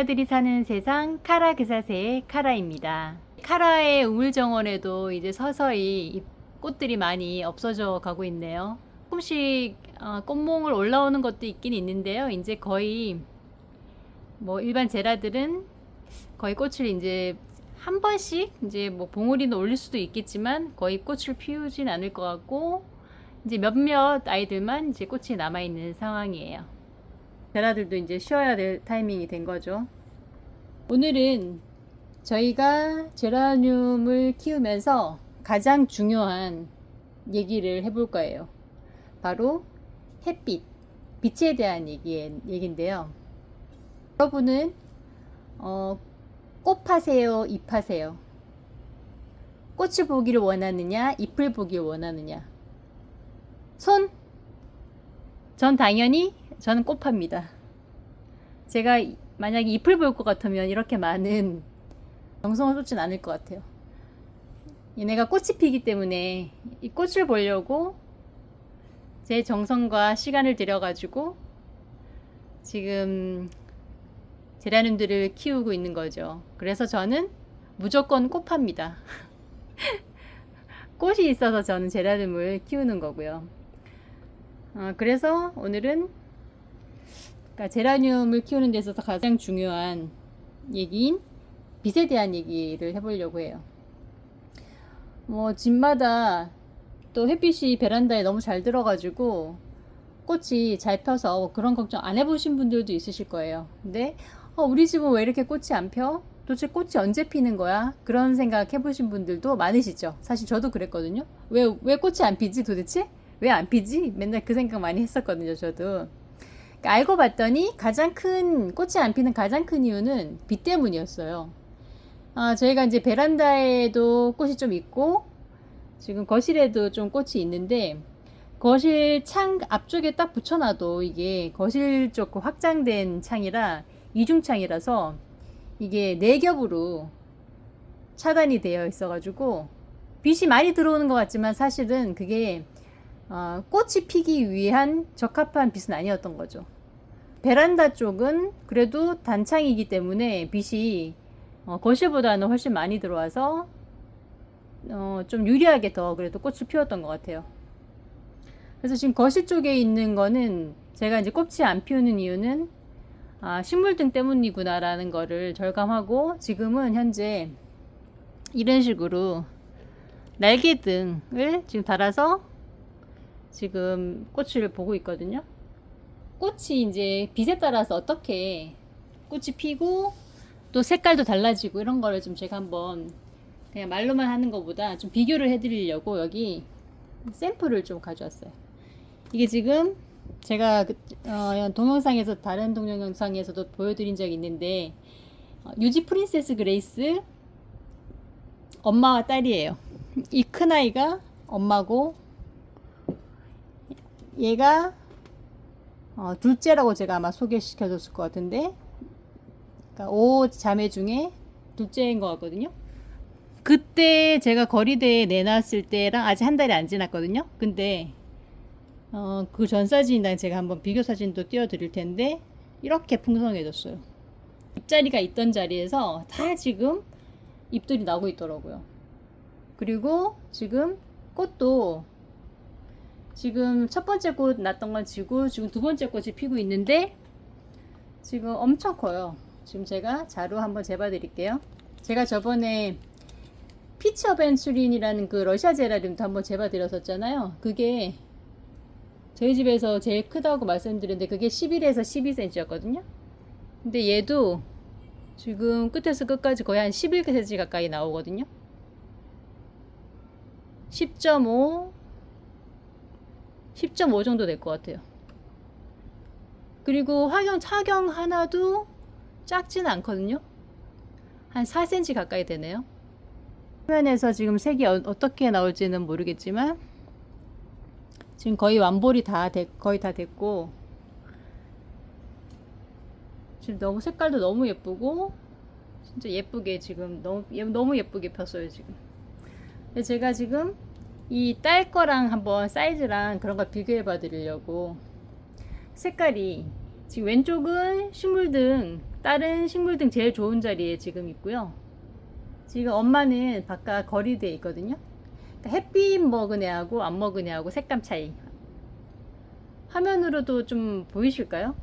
그녀들이 사는 세상 카라 그사세의 카라입니다. 카라의 우물정원에도 이제 서서히 이 꽃들이 많이 없어져 가고 있네요. 조금씩 어, 꽃몽을 올라오는 것도 있긴 있는데요. 이제 거의 뭐 일반 제라들은 거의 꽃을 이제 한 번씩 이제 뭐 봉우리는 올릴 수도 있겠지만 거의 꽃을 피우진 않을 것 같고 이제 몇몇 아이들만 이제 꽃이 남아 있는 상황이에요. 베라들도 이제 쉬어야 될 타이밍이 된 거죠. 오늘은 저희가 제라늄을 키우면서 가장 중요한 얘기를 해볼 거예요. 바로 햇빛, 빛에 대한 얘기, 얘기인데요. 여러분은 어, 꽃 파세요, 잎 파세요? 꽃을 보기를 원하느냐, 잎을 보기를 원하느냐? 손? 전 당연히 저는 꽃 팝니다. 제가 이- 만약에 잎을 볼 것 같으면 이렇게 많은 정성을 쏟진 않을 것 같아요. 얘네가 꽃이 피기 때문에 이 꽃을 보려고 제 정성과 시간을 들여가지고 지금 제라늄들을 키우고 있는 거죠. 그래서 저는 무조건 꽃 팝니다. 꽃이 있어서 저는 제라늄을 키우는 거고요. 어, 그래서 오늘은 그러니까 제라늄을 키우는 데 있어서 가장 중요한 얘기인 빛에 대한 얘기를 해보려고 해요. 뭐 집마다 또 햇빛이 베란다에 너무 잘 들어가지고 꽃이 잘 펴서 그런 걱정 안 해보신 분들도 있으실 거예요. 근데 어, 우리 집은 왜 이렇게 꽃이 안 펴? 도대체 꽃이 언제 피는 거야? 그런 생각 해보신 분들도 많으시죠. 사실 저도 그랬거든요. 왜, 왜 꽃이 안 피지 도대체? 왜 안 피지? 맨날 그 생각 많이 했었거든요, 저도. 알고 봤더니 가장 큰, 꽃이 안 피는 가장 큰 이유는 빛 때문이었어요. 아, 저희가 이제 베란다에도 꽃이 좀 있고, 지금 거실에도 좀 꽃이 있는데, 거실 창 앞쪽에 딱 붙여놔도 이게 거실 쪽그 확장된 창이라, 이중창이라서, 이게 네 겹으로 차단이 되어 있어가지고, 빛이 많이 들어오는 것 같지만 사실은 그게 어, 꽃이 피기 위한 적합한 빛은 아니었던 거죠. 베란다 쪽은 그래도 단창이기 때문에 빛이 어, 거실보다는 훨씬 많이 들어와서 어, 좀 유리하게 더 그래도 꽃을 피웠던 것 같아요. 그래서 지금 거실 쪽에 있는 거는 제가 이제 꽃이 안 피우는 이유는 아, 식물등 때문이구나라는 거를 절감하고 지금은 현재 이런 식으로 날개등을 지금 달아서 지금 꽃을 보고 있거든요. 꽃이 이제 빛에 따라서 어떻게 꽃이 피고 또 색깔도 달라지고 이런 거를 좀 제가 한번 그냥 말로만 하는 것보다 좀 비교를 해드리려고 여기 샘플을 좀 가져왔어요. 이게 지금 제가 그, 어, 동영상에서 다른 동영상에서도 보여드린 적이 있는데 어, 유지 프린세스 그레이스 엄마와 딸이에요. 이 큰 아이가 엄마고 얘가 어, 둘째라고 제가 아마 소개시켜 줬을 것 같은데 그러니까 5 자매 중에 둘째인 것 같거든요. 그때 제가 거리대에 내놨을 때랑 아직 한 달이 안 지났거든요. 근데 어, 그 전 사진이랑 제가 한번 비교 사진도 띄워드릴 텐데 이렇게 풍성해졌어요. 잎자리가 있던 자리에서 다 지금 잎들이 나고 있더라고요. 그리고 지금 꽃도 지금 첫 번째 꽃 났던 건 지고 지금 두 번째 꽃이 피고 있는데 지금 엄청 커요. 지금 제가 자루 한번 재봐 드릴게요. 제가 저번에 피치 어벤츄린이라는 그 러시아 제라늄도 한번 재봐 드렸었잖아요. 그게 저희 집에서 제일 크다고 말씀드렸는데 그게 11에서 12cm였거든요. 근데 얘도 지금 끝에서 끝까지 거의 한 11cm 가까이 나오거든요. 10.5 10.5 정도 될 것 같아요. 그리고 화경 차경 하나도 작지는 않거든요. 한 4cm 가까이 되네요. 화면에서 지금 색이 어, 어떻게 나올지는 모르겠지만 지금 거의 완볼이 다 됐, 거의 다 됐고 지금 너무 색깔도 너무 예쁘고 진짜 예쁘게 지금 너무 예- 너무 예쁘게 폈어요 지금. 제가 지금 이 딸 거랑 한번 사이즈랑 그런 걸 비교해 봐 드리려고 색깔이 지금 왼쪽은 식물등 딸은 식물 등 제일 좋은 자리에 지금 있고요. 지금 엄마는 바깥 거리대에 있거든요. 그러니까 햇빛 먹은 애하고 안 먹은 애하고 색감 차이. 화면으로도 좀 보이실까요?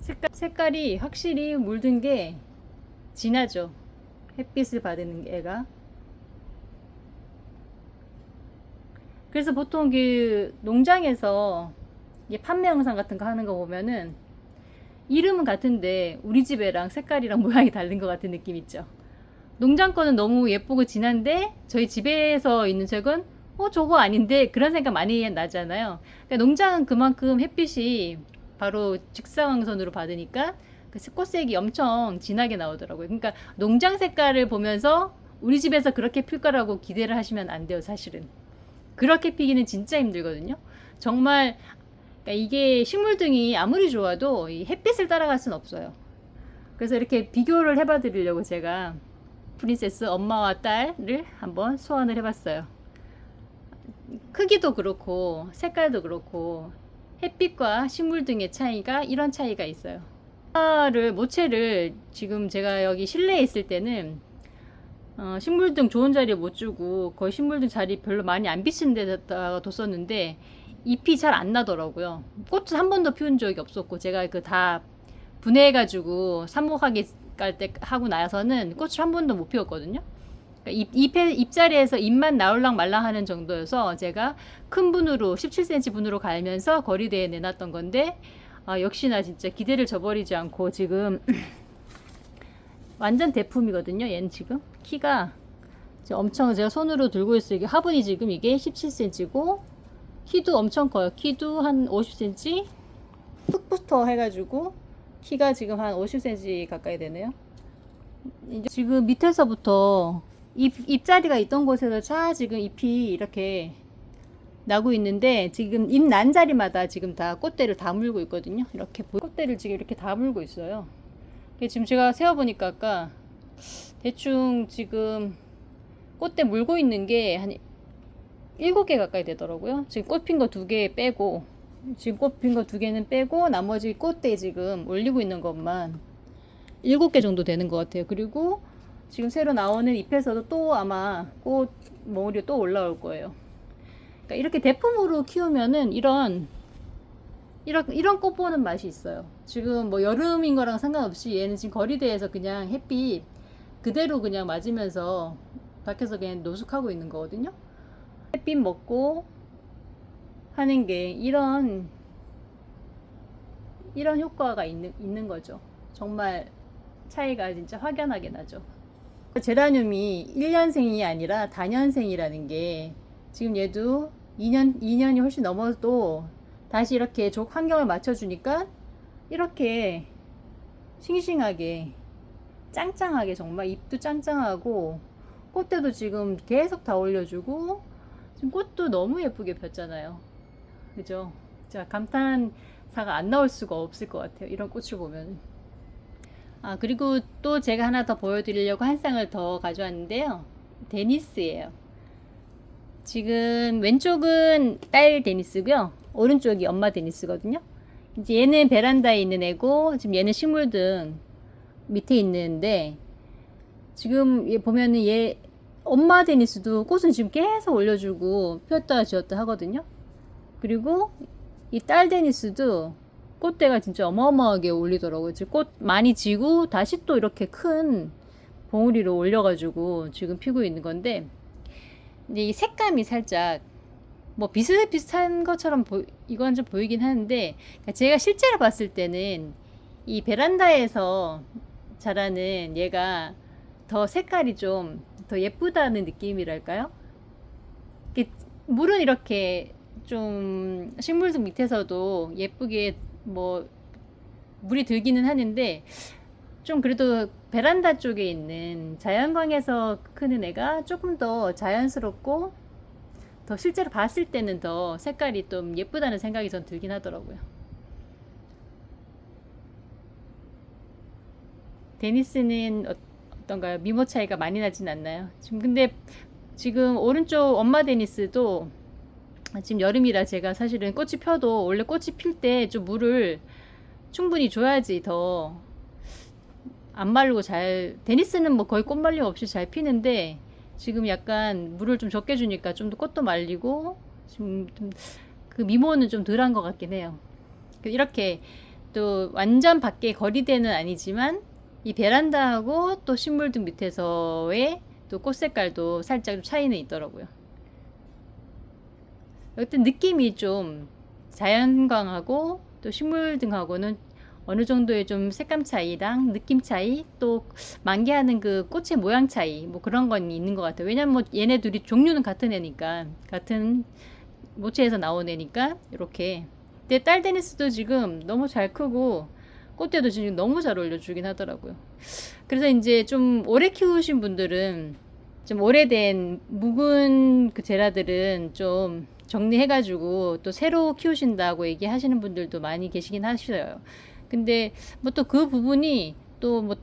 색깔, 색깔이 확실히 물든 게 진하죠. 햇빛을 받는 애가. 그래서 보통 그 농장에서 판매 영상 같은 거 하는 거 보면은 이름은 같은데 우리 집 애랑 색깔이랑 모양이 다른 것 같은 느낌 있죠. 농장 거는 너무 예쁘고 진한데 저희 집에서 있는 색은 어 저거 아닌데 그런 생각 많이 나잖아요. 그러니까 농장은 그만큼 햇빛이 바로 직사광선으로 받으니까 그 꽃색이 엄청 진하게 나오더라고요. 그러니까 농장 색깔을 보면서 우리 집에서 그렇게 필 거라고 기대를 하시면 안 돼요, 사실은. 그렇게 피기는 진짜 힘들거든요. 정말 그러니까 이게 식물 등이 아무리 좋아도 이 햇빛을 따라갈 수는 없어요. 그래서 이렇게 비교를 해봐 드리려고 제가 프린세스 엄마와 딸을 한번 소환을 해봤어요. 크기도 그렇고 색깔도 그렇고 햇빛과 식물 등의 차이가 이런 차이가 있어요. 를 모체를 지금 제가 여기 실내에 있을 때는 어, 식물등 좋은 자리에 못 주고 거의 식물등 자리 별로 많이 안 비치는 데다가 뒀었는데 잎이 잘 안 나더라고요. 꽃을 한 번도 피운 적이 없었고 제가 그 다 분해해가지고 삽목하기 갈때 하고 나서는 꽃을 한 번도 못 피웠거든요. 그러니까 잎, 잎에, 잎자리에서 잎만 나올랑 말랑 하는 정도여서 제가 큰 분으로 17cm 분으로 갈면서 거리대에 내놨던 건데 아, 역시나 진짜 기대를 저버리지 않고 지금 완전 대품이거든요. 얘는 지금 키가 엄청 제가 손으로 들고 있어요. 이게 화분이 지금 이게 17cm고 키도 엄청 커요. 키도 한 50cm 흙부터 해가지고 키가 지금 한 50cm 가까이 되네요. 이제 지금 밑에서부터 잎, 잎자리가 있던 곳에서 쫙 지금 잎이 이렇게 나고 있는데 지금 잎 난 자리마다 지금 다 꽃대를 다 물고 있거든요. 이렇게 꽃대를 지금 이렇게 다 물고 있어요. 지금 제가 세어보니까 아까 대충 지금 꽃대 물고 있는 게 한 7개 가까이 되더라고요. 지금 꽃 핀 거 두 개 빼고 지금 꽃 핀 거 두 개는 빼고 나머지 꽃대 지금 올리고 있는 것만 7개 정도 되는 것 같아요. 그리고 지금 새로 나오는 잎에서도 또 아마 꽃 몽울이 또 올라올 거예요. 그러니까 이렇게 대품으로 키우면은 이런 이런 이런 꽃 보는 맛이 있어요. 지금 뭐 여름인 거랑 상관없이 얘는 지금 거리대에서 그냥 햇빛 그대로 그냥 맞으면서 밖에서 그냥 노숙하고 있는 거거든요. 햇빛 먹고 하는 게 이런 이런 효과가 있는 있는 거죠. 정말 차이가 진짜 확연하게 나죠. 제라늄이 1년생이 아니라 다년생이라는 게 지금 얘도 2년 2년이 훨씬 넘어도 다시 이렇게 족 환경을 맞춰주니까 이렇게 싱싱하게 짱짱하게 정말 잎도 짱짱하고 꽃대도 지금 계속 다 올려주고 지금 꽃도 너무 예쁘게 폈잖아요. 그죠? 자 감탄사가 안 나올 수가 없을 것 같아요. 이런 꽃을 보면. 아 그리고 또 제가 하나 더 보여드리려고 한 쌍을 더 가져왔는데요. 데니스예요. 지금 왼쪽은 딸 데니스고요. 오른쪽이 엄마 데니스거든요. 이제 얘는 베란다에 있는 애고 지금 얘는 식물 등 밑에 있는데 지금 얘 보면은 얘 엄마 데니스도 꽃은 지금 계속 올려주고 피었다 지었다 하거든요. 그리고 이 딸 데니스도 꽃대가 진짜 어마어마하게 올리더라고요. 지금 꽃 많이 지고 다시 또 이렇게 큰 봉우리로 올려가지고 지금 피고 있는 건데 이제 이 색감이 살짝 뭐 비슷비슷한 것처럼 보, 이건 좀 보이긴 하는데 그러니까 제가 실제로 봤을 때는 이 베란다에서 자라는 얘가 더 색깔이 좀 더 예쁘다는 느낌이랄까요? 물은 이렇게 좀 식물들 밑에서도 예쁘게 뭐 물이 들기는 하는데 좀 그래도 베란다 쪽에 있는 자연광에서 크는 애가 조금 더 자연스럽고 더 실제로 봤을 때는 더 색깔이 좀 예쁘다는 생각이 전 들긴 하더라고요. 데니스는 어떤가요? 미모 차이가 많이 나진 않나요? 지금 근데 지금 오른쪽 엄마 데니스도 지금 여름이라 제가 사실은 꽃이 펴도 원래 꽃이 필 때 좀 물을 충분히 줘야지 더안 마르고 잘 데니스는 뭐 거의 꽃말림 없이 잘 피는데 지금 약간 물을 좀 적게 주니까 좀 더 꽃도 말리고 지금 좀 그 미모는 좀 덜한 것 같긴 해요. 그 이렇게 또 완전 밖에 거리대는 아니지만 이 베란다하고 또 식물등 밑에서의 또 꽃 색깔도 살짝 좀 차이는 있더라고요. 어떤 느낌이 좀 자연광하고 또 식물등하고는 어느 정도의 좀 색감 차이랑 느낌 차이 또 만개하는 그 꽃의 모양 차이 뭐 그런 건 있는 것 같아요. 왜냐면 뭐 얘네 둘이 종류는 같은 애니까 같은 모체에서 나온 애니까 이렇게. 근데 딸 데니스도 지금 너무 잘 크고 꽃대도 지금 너무 잘 어울려주긴 하더라고요. 그래서 이제 좀 오래 키우신 분들은 좀 오래된 묵은 그 제라들은 좀 정리해가지고 또 새로 키우신다고 얘기하시는 분들도 많이 계시긴 하셔요. 근데 뭐 또 그 부분이 또 뭐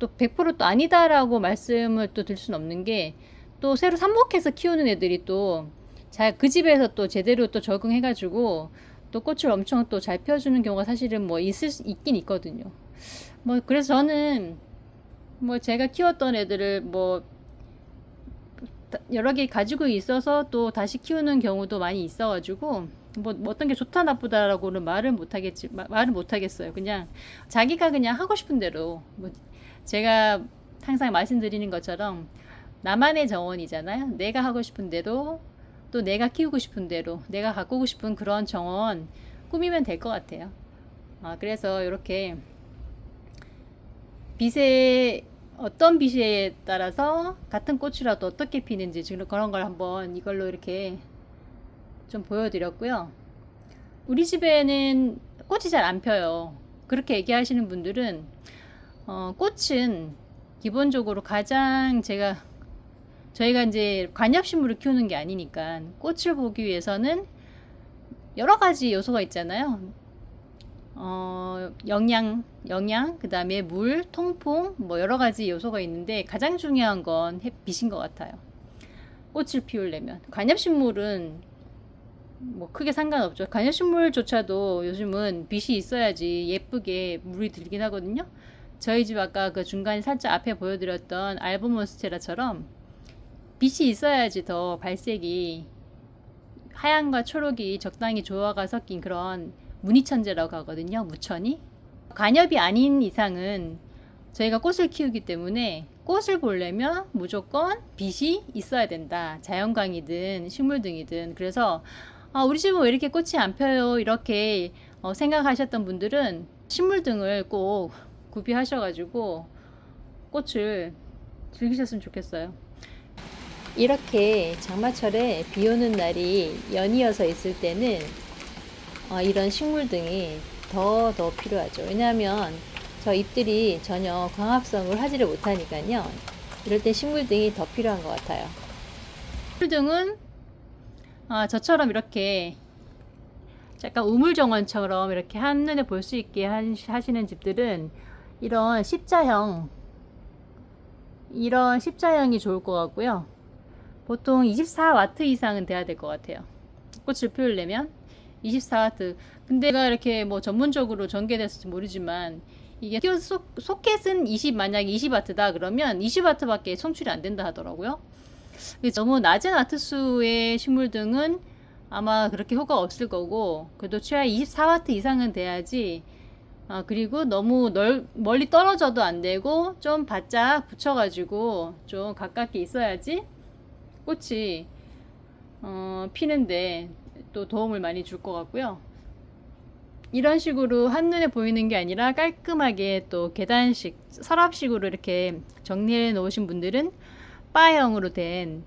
또 100%또 아니다라고 말씀을 또 드릴 수는 없는 게 또 새로 삽목해서 키우는 애들이 또 잘 그 집에서 또 제대로 또 적응해 가지고 또 꽃을 엄청 또잘 펴주는 경우가 사실은 뭐 있을 수- 있긴 있거든요. 뭐 그래서 저는 뭐 제가 키웠던 애들을 뭐 여러 개 가지고 있어서 또 다시 키우는 경우도 많이 있어가지고 뭐 어떤 게 좋다 나쁘다라고는 말을 못 하겠지 마- 말을 못 하겠어요. 그냥 자기가 그냥 하고 싶은 대로 뭐 제가 항상 말씀드리는 것처럼 나만의 정원이잖아요. 내가 하고 싶은 대로 또 내가 키우고 싶은 대로 내가 가꾸고 싶은 그런 정원 꾸미면 될 것 같아요. 아, 그래서 이렇게 빛에 어떤 빛에 따라서 같은 꽃이라도 어떻게 피는지 지금 그런 걸 한번 이걸로 이렇게 좀 보여드렸고요. 우리 집에는 꽃이 잘 안 펴요. 그렇게 얘기하시는 분들은 어, 꽃은 기본적으로 가장 제가 저희가 이제 관엽식물을 키우는 게 아니니까 꽃을 보기 위해서는 여러 가지 요소가 있잖아요. 어, 영양, 영양, 그 다음에 물, 통풍, 뭐 여러 가지 요소가 있는데 가장 중요한 건 햇빛인 것 같아요. 꽃을 피우려면. 관엽식물은 뭐 크게 상관없죠. 관엽식물조차도 요즘은 빛이 있어야지 예쁘게 물이 들긴 하거든요. 저희 집 아까 그 중간에 살짝 앞에 보여드렸던 알보몬스테라처럼 빛이 있어야지 더 발색이 하얀과 초록이 적당히 조화가 섞인 그런 무늬천재라고 하거든요. 무천이. 관엽이 아닌 이상은 저희가 꽃을 키우기 때문에 꽃을 보려면 무조건 빛이 있어야 된다. 자연광이든 식물등이든. 그래서 아, 우리 집은 왜 이렇게 꽃이 안 펴요? 이렇게 어, 생각하셨던 분들은 식물 등을 꼭 구비하셔가지고 꽃을 즐기셨으면 좋겠어요. 이렇게 장마철에 비 오는 날이 연이어서 있을 때는 어, 이런 식물 등이 더 더 필요하죠. 왜냐하면 저 잎들이 전혀 광합성을 하지를 못하니까요. 이럴 때 식물 등이 더 필요한 것 같아요. 식물 등은 아, 저처럼 이렇게 약간 우물정원처럼 이렇게 한눈에 볼 수 있게 한- 하시는 집들은 이런 십자형 이런 십자형이 좋을 것 같고요. 보통 24와트 이상은 돼야 될 것 같아요. 꽃을 피우려면 24와트. 근데 제가 이렇게 뭐 전문적으로 전개됐을지 모르지만 이게 키 소, 소켓은 20 만약에 20와트다 그러면 20와트밖에 송출이 안 된다 하더라고요. 너무 낮은 와트 수의 식물 등은 아마 그렇게 효과가 없을 거고 그래도 최하 24와트 이상은 돼야지 아, 그리고 너무 널, 멀리 떨어져도 안 되고 좀 바짝 붙여가지고 좀 가깝게 있어야지 꽃이 어, 피는데 또 도움을 많이 줄 것 같고요. 이런 식으로 한눈에 보이는 게 아니라 깔끔하게 또 계단식, 서랍식으로 이렇게 정리해 놓으신 분들은 바형으로 된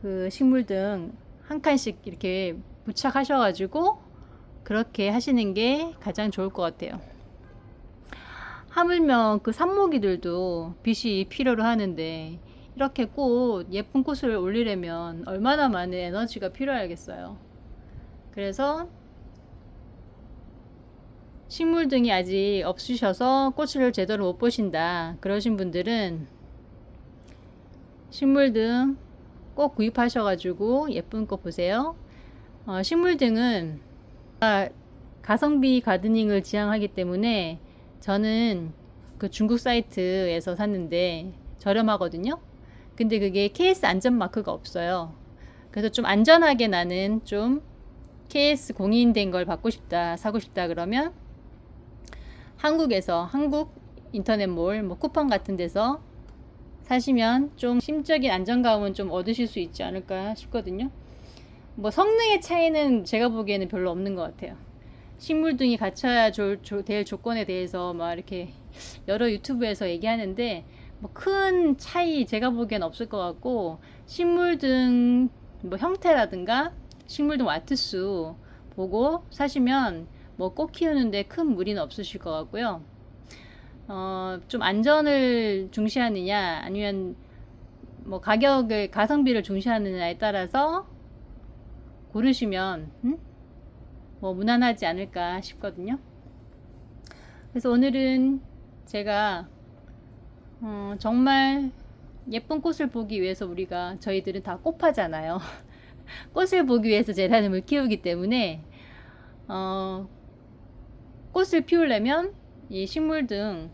그 식물 등 한 칸씩 이렇게 부착하셔가지고 그렇게 하시는 게 가장 좋을 것 같아요. 하물며 그 산모기들도 빛이 필요로 하는데 이렇게 꽃, 예쁜 꽃을 올리려면 얼마나 많은 에너지가 필요하겠어요. 그래서 식물 등이 아직 없으셔서 꽃을 제대로 못 보신다. 그러신 분들은 식물 등 꼭 구입하셔가지고 예쁜 꽃 보세요. 어, 식물 등은 가성비 가드닝을 지향하기 때문에 저는 그 중국 사이트에서 샀는데 저렴하거든요. 근데 그게 KS 안전 마크가 없어요. 그래서 좀 안전하게 나는 좀 KS 공인된 걸 받고 싶다, 사고 싶다 그러면 한국에서 한국 인터넷몰 뭐 쿠팡 같은 데서 사시면 좀 심적인 안정감은 좀 얻으실 수 있지 않을까 싶거든요. 뭐 성능의 차이는 제가 보기에는 별로 없는 것 같아요. 식물 등이 갖춰야 조- 조- 될 조건에 대해서 막 이렇게 여러 유튜브에서 얘기하는데 뭐 큰 차이 제가 보기엔 없을 것 같고 식물 등 뭐 형태라든가 식물 등 와트 수 보고 사시면 뭐 꽃 키우는데 큰 무리는 없으실 것 같고요. 어, 좀 안전을 중시하느냐 아니면 뭐 가격을 가성비를 중시하느냐에 따라서 고르시면 음? 뭐 무난하지 않을까 싶거든요. 그래서 오늘은 제가 어, 정말 예쁜 꽃을 보기 위해서 우리가 저희들은 다 꽃파잖아요. 꽃을 보기 위해서 제라늄을 키우기 때문에 어, 꽃을 피우려면 이 식물 등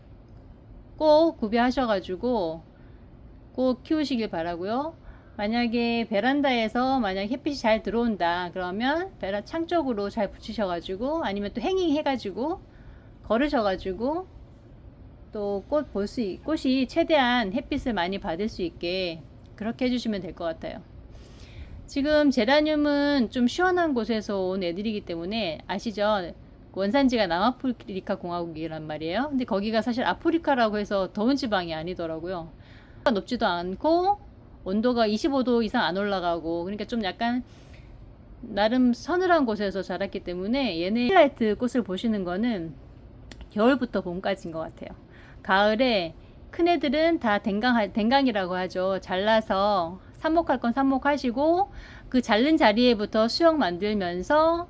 꼭 구비하셔가지고 꼭 키우시길 바라고요. 만약에 베란다에서 만약 햇빛이 잘 들어온다 그러면 베라 창 쪽으로 잘 붙이셔가지고 아니면 또 행잉 해가지고 걸으셔가지고 또 꽃 볼 수 꽃이 최대한 햇빛을 많이 받을 수 있게 그렇게 해주시면 될 것 같아요. 지금 제라늄은 좀 시원한 곳에서 온 애들이기 때문에 아시죠? 원산지가 남아프리카 공화국이란 말이에요. 근데 거기가 사실 아프리카라고 해서 더운 지방이 아니더라고요. 높지도 않고 온도가 25도 이상 안 올라가고 그러니까 좀 약간 나름 서늘한 곳에서 자랐기 때문에 얘네 힐라이트 꽃을 보시는 거는 겨울부터 봄까지인 것 같아요. 가을에 큰 애들은 다 댕강 댕강이라고 하죠. 잘라서 삽목할 건 삽목하시고 그 자른 자리에부터 수영 만들면서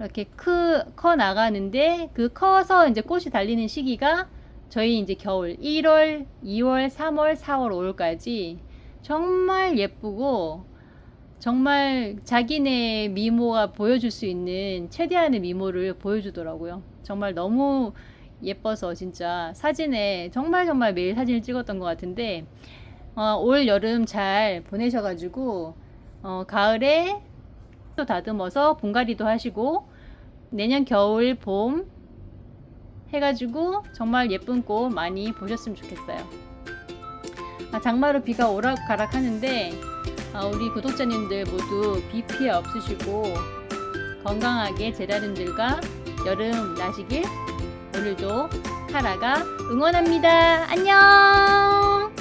이렇게 크, 커 나가는데 그 커서 이제 꽃이 달리는 시기가 저희 이제 겨울 1월, 2월, 3월, 4월, 5월까지 정말 예쁘고 정말 자기네 미모가 보여줄 수 있는 최대한의 미모를 보여주더라고요. 정말 너무 예뻐서 진짜 사진에 정말 정말 매일 사진을 찍었던 것 같은데 어, 올 여름 잘 보내셔가지고 어, 가을에 또 다듬어서 분갈이도 하시고 내년 겨울 봄 해가지고 정말 예쁜 꽃 많이 보셨으면 좋겠어요. 아, 장마로 비가 오락가락 하는데 아, 우리 구독자님들 모두 비 피해 없으시고 건강하게 제라늄들과 여름 나시길 오늘도 카라가 응원합니다. 안녕!